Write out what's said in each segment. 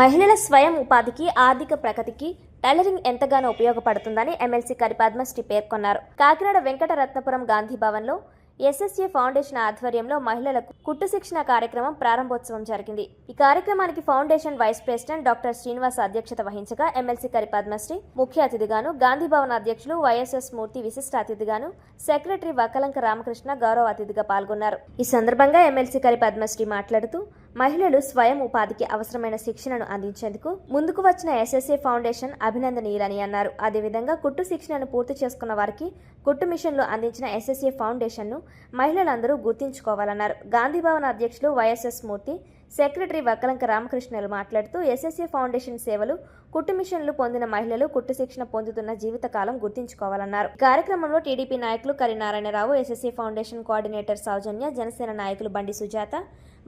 మహిళల స్వయం ఉపాధికి ఆర్థిక ప్రగతికి టైలరింగ్ ఎంతగానో ఉపయోగపడుతుందని ఎమ్మెల్సీ కరి పద్మశ్రీ పేర్కొన్నారు. కాకినాడ వెంకట రత్నపురం గాంధీ భవన్లో ఎస్ఎస్ఏ ఫౌండేషన్ ఆధ్వర్యంలో మహిళలకు కుట్టు శిక్షణ కార్యక్రమం ప్రారంభోత్సవం జరిగింది. ఈ కార్యక్రమానికి foundation vice president doctor Srinivas అధ్యక్షత వహించగా ఎమ్మెల్సీ కరి పద్మశ్రీ ముఖ్య అతిథిగాను గాంధీ భవన్ అధ్యక్షులు వైఎస్ఎస్ మూర్తి విశిష్ట అతిథిగాను సెక్రటరీ వకలంక రామకృష్ణ గౌరవ అతిథిగా పాల్గొన్నారు. ఈ సందర్భంగా ఎమ్మెల్సీ కరి పద్మశ్రీ మాట్లాడుతూ మహిళలు స్వయం ఉపాధికి అవసరమైన శిక్షణను అందించేందుకు ముందుకు వచ్చిన ఎస్ఎస్ఏ ఫౌండేషన్ అభినందనీయులని అన్నారు. అదేవిధంగా కుట్టు శిక్షణను పూర్తి చేసుకున్న వారికి కుట్టు మిషన్లు అందించిన ఎస్ఎస్ఏ ఫౌండేషన్ను మహిళలందరూ గుర్తించుకోవాలన్నారు. గాంధీభవన్ అధ్యక్షులు వైఎస్ఎస్ మూర్తి సెక్రటరీ వక్కలంక రామకృష్ణలు మాట్లాడుతూ ఎస్ఎస్ఏ ఫౌండేషన్ సేవలు కుట్టు మిషన్లు పొందిన మహిళలు కుట్టు శిక్షణ పొందుతున్న జీవితకాలం గుర్తించుకోవాలన్నారు. కార్యక్రమంలో టీడీపీ నాయకులు Kari Narayana Rao SSA foundation coordinator Soujanya Janasena నాయకులు బండి సుజాత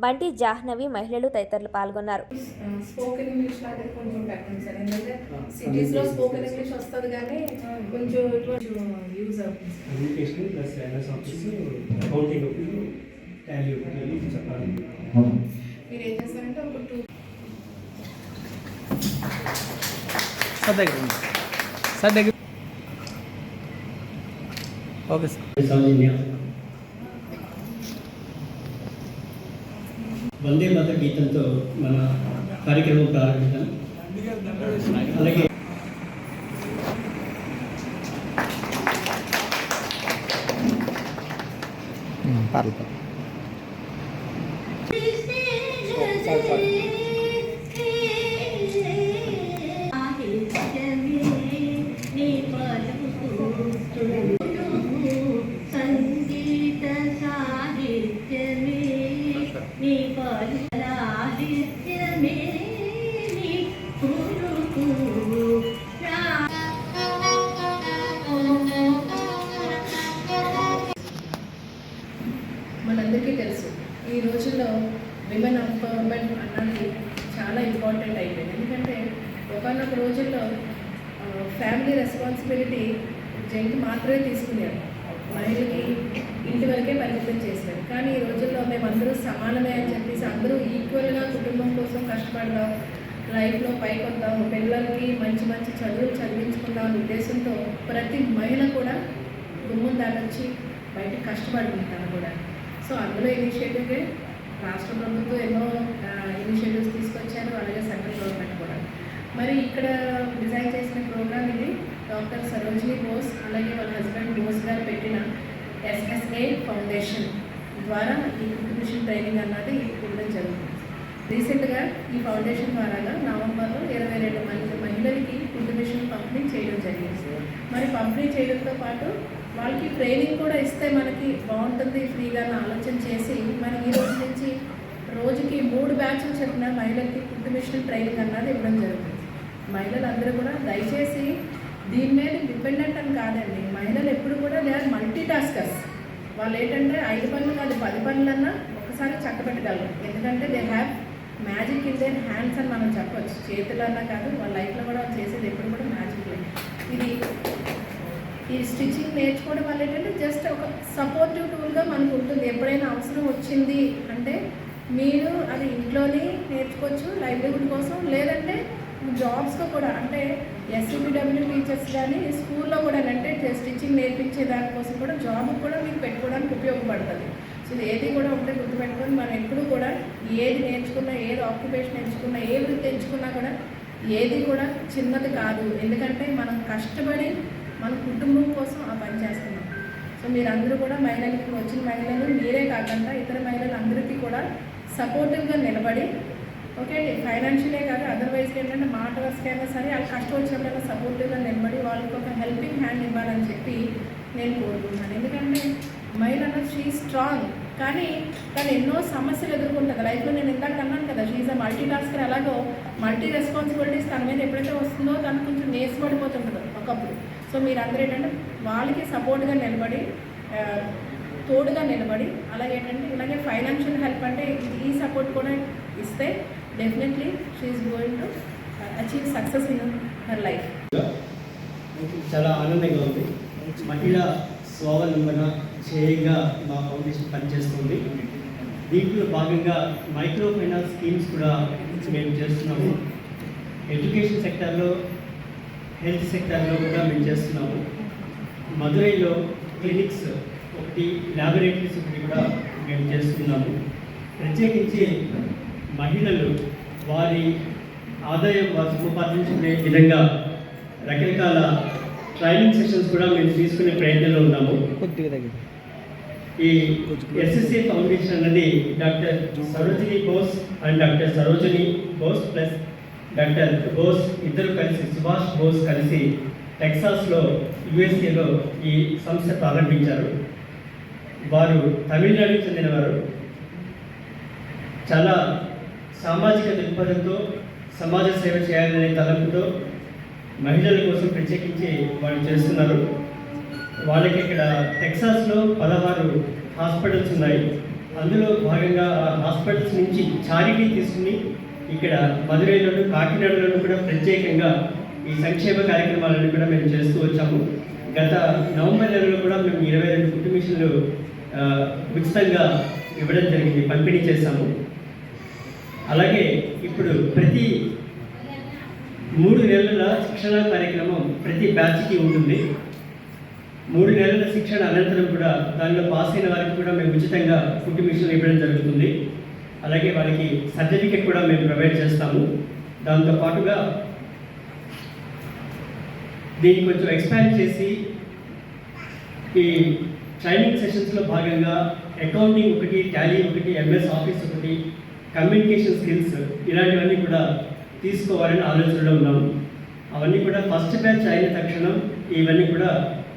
బంటి జాహ్నవి మహిళలు తదితరులు పాల్గొన్నారు. స్పోకెన్ ఇంగ్లీష్ లాంటిది కొంచెం పెట్టండి సార్. ఎందుకంటే సిటీస్లో స్పోకెన్ ఇంగ్లీష్ వస్తుంది కానీ కొంచెం కొంచెం యూజ్ అవుతుంది sir. Communication plus MS office accounting ఒకటి టాలీ ఒకటి అని చెప్పాలి. మీరు ఏం చేస్తారంటే ఒక టూ సార్ దగ్గర ఉంది. సార్ దగ్గర ఓకే సార్ వందే మాత గీతంతో మన కార్యక్రమం ప్రారంభించాం అలాగే పర్లేదు ఇంపార్టెంట్ అయిపోయింది. ఎందుకంటే ఒకనొక రోజుల్లో ఫ్యామిలీ రెస్పాన్సిబిలిటీ జెంట్ మాత్రమే తీసుకునేవారు. మహిళకి ఇంటి వరకే పరిమితం చేశారు కానీ ఈ రోజుల్లో మేమందరూ సమానమే అని చెప్పేసి అందరూ ఈక్వల్గా కుటుంబం కోసం కష్టపడదాం లైఫ్లో పైకి వద్దాం పిల్లలకి మంచి మంచి చదువులు చదివించుకుందాం అనే ఉద్దేశంతో ప్రతి మహిళ కూడా గుమ్మం దాటొచ్చి బయట కష్టపడుకుంటాను కూడా. సో అందులో ఇనిషియేటివ్గా రాష్ట్ర ప్రభుత్వం ఎన్నో మరి ఇక్కడ డిజైన్ చేసిన ప్రోగ్రామ్ ఇది. డాక్టర్ సరోజిని బోస్ అలాగే వాళ్ళ హస్బెండ్ బోస్ గారు పెట్టిన ఎస్ఎస్ఏ ఫౌండేషన్ ద్వారా ఈ మిషన్ ట్రైనింగ్ అన్నది ఇవ్వడం జరుగుతుంది. రీసెంట్గా ఈ ఫౌండేషన్ ద్వారా నవంబర్లో ఇరవై రెండు మంది మహిళలకి ఫుడ్ పంపిణీ చేయడం జరిగింది. మరి పంపిణీ చేయడంతో పాటు వాళ్ళకి ట్రైనింగ్ కూడా ఇస్తే మనకి బాగుంటుంది ఫ్రీగా ఆలోచన చేసి మరి ఈ రోజు నుంచి రోజుకి మూడు బ్యాచ్లు చెప్పిన మహిళలకి ఫుడ్ ట్రైనింగ్ అన్నది ఇవ్వడం జరుగుతుంది. మహిళలందరూ కూడా దయచేసి దీని మీద డిపెండెంట్ అని కాదండి. మహిళలు ఎప్పుడు కూడా దే ఆర్ మల్టీ టాస్కర్స్ వాళ్ళు ఏంటంటే ఐదు పనులు కాదు పది పనులన్నా ఒకసారి చక్కబెట్టగలరు. ఎందుకంటే they have magic in their hands అని మనం చెప్పొచ్చు. చేతులన్నా కాదు వాళ్ళ లైఫ్లో కూడా వాళ్ళు చేసేది ఎప్పుడు కూడా మ్యాజిక్ ఇది ఈ స్టిచ్చింగ్ నేర్చుకోవడం వల్ల ఏంటంటే జస్ట్ ఒక సపోర్టివ్ టూల్గా మనకు ఉంటుంది. ఎప్పుడైనా అవసరం వచ్చింది అంటే మీరు అది ఇంట్లోనే నేర్చుకోవచ్చు లైవ్లీహుడ్ కోసం. లేదంటే జాబ్స్లో కూడా అంటే ఎస్సీబీడబ్ల్యూ టీచర్స్ కానీ స్కూల్లో కూడా అంటే స్టిచ్చింగ్ నేర్పించే దానికోసం కూడా జాబ్ కూడా మీకు పెట్టుకోవడానికి ఉపయోగపడుతుంది. సో ఏది కూడా ఒకటే గుర్తుపెట్టుకొని మనం ఎప్పుడు కూడా ఏది నేర్చుకున్నా ఏది ఆక్యుపేషన్ ఎంచుకున్నా ఏ వృత్తి ఎంచుకున్నా కూడా ఏది కూడా చిన్నది కాదు. ఎందుకంటే మనం కష్టపడి మన కుటుంబం కోసం ఆ పని చేస్తున్నాం. సో మీరందరూ కూడా మహిళలకి వచ్చిన మహిళలు మీరే కాకుండా ఇతర మహిళలందరికీ కూడా సపోర్టివ్గా నిలబడి ఓకే అండి ఫైనాన్షియలే కాదు అదర్వైజ్ ఏంటంటే మాట వరసకైనా సరే వాళ్ళు కష్టం వచ్చినప్పుడైనా సపోర్టివ్గా నిలబడి వాళ్ళకి ఒక హెల్పింగ్ హ్యాండ్ ఇవ్వాలని చెప్పి నేను కోరుకుంటున్నాను. ఎందుకంటే మహిళ అన్నది షీ స్ట్రాంగ్ కానీ తను ఎన్నో సమస్యలు ఎదుర్కొంటుంది. లైఫ్లో నేను ఇందాక అన్నాను కదా షీఈ్ అ మల్టీ టాస్కర్ ఎలాగో మల్టీ రెస్పాన్సిబిలిటీస్ తన మీద ఎప్పుడైతే వస్తుందో తను కొంచెం నేర్చుబడిపోతుంటుంది ఒకప్పుడు. సో మీరు ఏంటంటే వాళ్ళకి సపోర్ట్గా నిలబడి తోడుగా నిలబడి అలాగే ఏంటంటే ఇలాగే ఫైనాన్షియల్ హెల్ప్ అంటే ఈ సపోర్ట్ కూడా ఇస్తే definitely she's going to achieve success in her life చాలా ఆనందంగా ఉంది. మహిళ స్వావలంబన ధ్యేయంగా మా ఫౌండేషన్ పనిచేస్తుంది. దీంట్లో భాగంగా మైక్రో ఫైనాన్స్ స్కీమ్స్ కూడా మేము చేస్తున్నాము. ఎడ్యుకేషన్ సెక్టార్లో హెల్త్ సెక్టార్లో కూడా మేము చేస్తున్నాము. మదురైలో క్లినిక్స్ ఒకటి ల్యాబొరేటరీస్ ఒకటి కూడా మేము చేస్తున్నాము. ప్రత్యేకించి మహిళలు వారి ఆదాయం వారు సముపార్జించుకునే విధంగా రకరకాల ట్రైనింగ్ సెషన్స్ కూడా మేము తీసుకునే ప్రయత్నంలో ఉన్నాము. ఈ ఎస్ఎస్సి ఫౌండేషన్ అన్నది doctor Sarojini Bose and doctor Sarojini Bose plus doctor Bose ఇద్దరు కలిసి సుభాష్ బోస్ కలిసి టెక్సాస్లో యుఎస్ఏలో ఈ సంస్థ ప్రారంభించారు. వారు తమిళనాడుకి చెందినవారు. చాలా సామాజిక దృక్పథంతో సమాజ సేవ చేయాలనే తలంపుతో మహిళల కోసం ప్రత్యేకించి వాళ్ళు చేస్తున్నారు. వాళ్ళకి ఇక్కడ టెక్సాస్లో పదహారు హాస్పిటల్స్ ఉన్నాయి. అందులో భాగంగా ఆ హాస్పిటల్స్ నుంచి చారిటీ తీసుకుని ఇక్కడ మధురైలోను కాకినాడలోను కూడా ప్రత్యేకంగా ఈ సంక్షేమ కార్యక్రమాలను కూడా మేము చేస్తూ వచ్చాము. గత నవంబర్ నెలలో కూడా మేము ఇరవై రెండు కుట్టు మిషన్లు ఉచితంగా ఇవ్వడం జరిగింది. పంపిణీ చేశాము. అలాగే ఇప్పుడు ప్రతి మూడు నెలల శిక్షణ కార్యక్రమం ప్రతి బ్యాచ్కి ఉంటుంది. మూడు నెలల శిక్షణ అనంతరం కూడా దానిలో పాస్ అయిన వారికి కూడా మేము ఉచితంగా ఫుడ్ మిషన్లు ఇవ్వడం జరుగుతుంది. అలాగే వాళ్ళకి సర్టిఫికెట్ కూడా మేము ప్రొవైడ్ చేస్తాము. దాంతో పాటుగా దీన్ని కొంచెం ఎక్స్పాండ్ చేసి ఈ ట్రైనింగ్ సెషన్స్లో భాగంగా అకౌంటింగ్ ఒకటి టాలీ ఒకటి ఎంఎస్ ఆఫీస్ ఒకటి కమ్యూనికేషన్ స్కిల్స్ ఇలాంటివన్నీ కూడా తీసుకోవాలని ఆలోచనలో ఉన్నాము. అవన్నీ కూడా ఫస్ట్ బ్యాచ్ అయిన తక్షణం ఇవన్నీ కూడా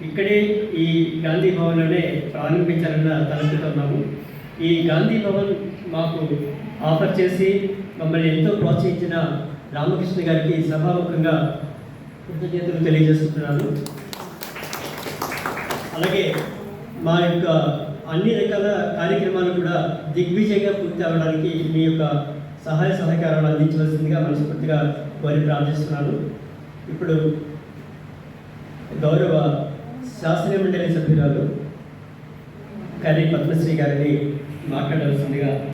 ఇక్కడే ఈ గాంధీ భవన్లోనే ప్రారంభించాలన్న తలంపుతో ఉన్నాము. ఈ గాంధీ భవన్ మాకు ఆఫర్ చేసి మమ్మల్ని ఎంతో ప్రోత్సహించిన రామకృష్ణ గారికి సభాముఖంగా కృతజ్ఞతలు తెలియజేస్తున్నాను. అలాగే మా యొక్క అన్ని రకాల కార్యక్రమాలు కూడా దిగ్విజయంగా పూర్తి అవ్వడానికి మీ యొక్క సహాయ సహకారాలు అందించవలసిందిగా మనస్ఫూర్తిగా వారి ప్రార్థిస్తున్నాను. ఇప్పుడు గౌరవ శాసన మండలి సభ్యురాలు కర్రీ పద్మశ్రీ గారిని మాట్లాడవలసిందిగా